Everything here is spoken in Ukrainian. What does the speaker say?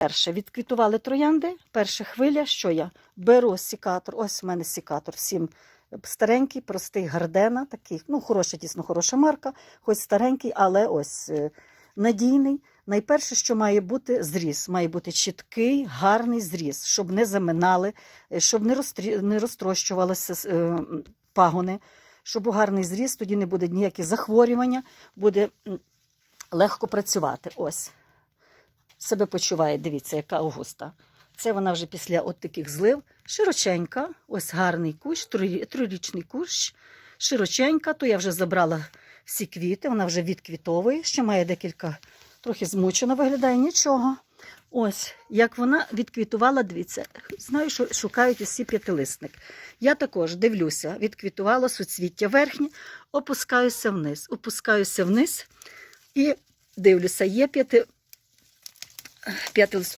Перше, відквітували троянди. Перша хвиля, що я беру сікатор. Ось у мене сікатор всім старенький, простий гардена, такий, ну, хороша, дійсно хороша марка, хоч старенький, але ось е, надійний. Найперше, що має бути зріз, має бути чіткий, гарний зріз, щоб не заминали, е, щоб не, розтрі... не розтрощувалися е, пагони, щоб був гарний зріз, тоді не буде ніяких захворювання, буде легко працювати. Ось себе почуває, дивіться, яка Августа. Це вона вже після от таких злив. Широченька, ось гарний кущ, трирічний кущ, широченька, то я вже забрала всі квіти, вона вже відквітовує, ще має декілька, трохи змучено виглядає, нічого. Ось, як вона відквітувала, дивіться, знаю, що шукають усі п'ятилисник. Я також дивлюся, відквітувала суцвіття верхнє, опускаюся вниз, опускаюся вниз і дивлюся, є п'яти, п'ятилистник.